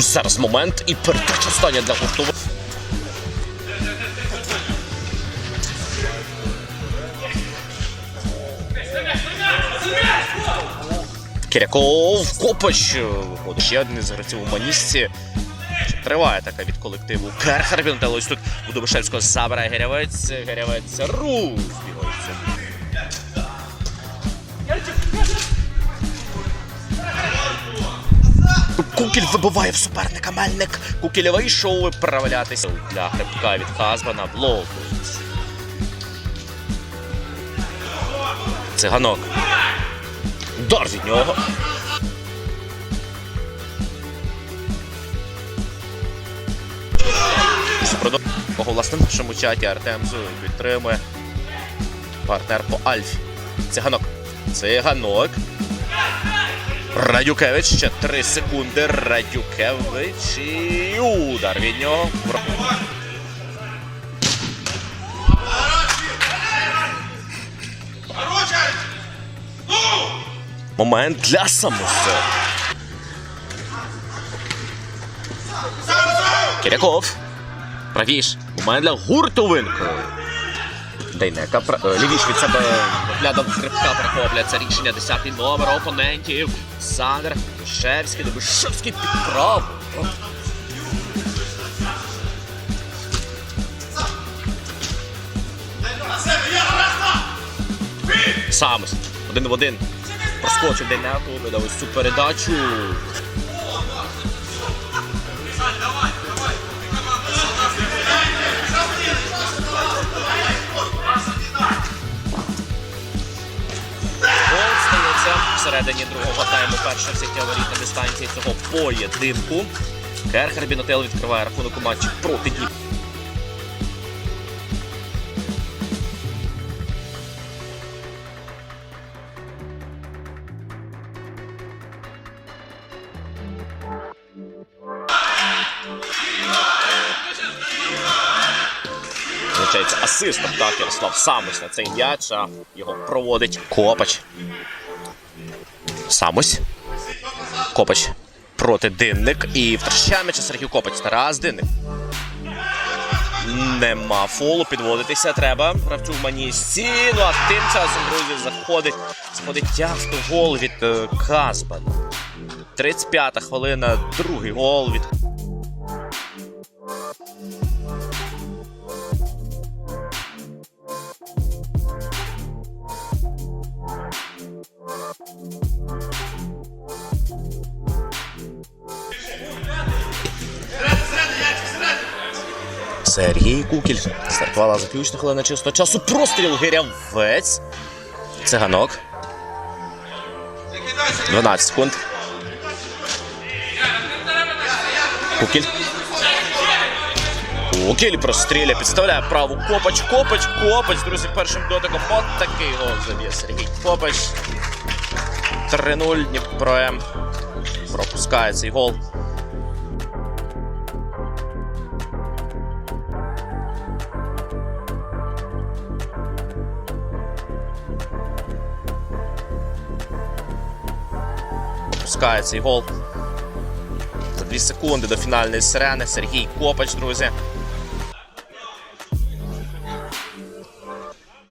Зараз момент і передача остання для гурту. Киряков, Копач виходить. Ще один із гравців у Манісці. Триває така від колективу Керхер. Він ось тут у Дубишевського забирає Герявець. Герявець Ру Кукіль вибиває в суперника Мельник. Кукіль вийшов виправлятися для грибка від Казбана. Блокується. Циганок. Удар від нього. Кого власне в нашому чаті Артем Зуй підтримує. Партнер по Альфі. Циганок. Циганок. Радюкевич ще 3 секунди. Радюкевич і удар від нього. Момент для самосе. Киряков. Правіш. Момент для гуртовинку. Дейнека е, лівіш від себе виглядом хребта перехопля. Це рішення 10 номер опонентів. Сандер Дубишевський, Дубишевський під праву. Один в один. Проскочив Дейнеку, видав ось цю передачу. Всередині другого тайму. Перша взяття воріт на дистанції цього поєдинку. Керхер Бінотел відкриває рахунок у матчі проти Дніпра. Асистом так Ярослав Самось на цей м'яч, а його проводить Копач. Самось. Копач проти Динник. І втрачає м'яча Сергій Копач. Тарас Динник. Нема фолу, підводитися треба. Гравцю в манісці. Ну а тим часом, друзі, заходить, заходить автогол від Казбан. Казбана. 35-та хвилина, другий гол від Сергій Кукіль. Стартувала заключна хвилина чистого часу. Простріл Гирявець. Циганок. 12 секунд. Кукіль. Кукіль простріляє, підставляє праву Копач, Копач, Копач. Друзі, першим дотиком от такий гол заб'є Сергій Копач. 3-0 Дніпро М. Пропускає цей гол. Пропускає цей гол. За 2 секунди до фінальної сирени Сергій Копач, друзі.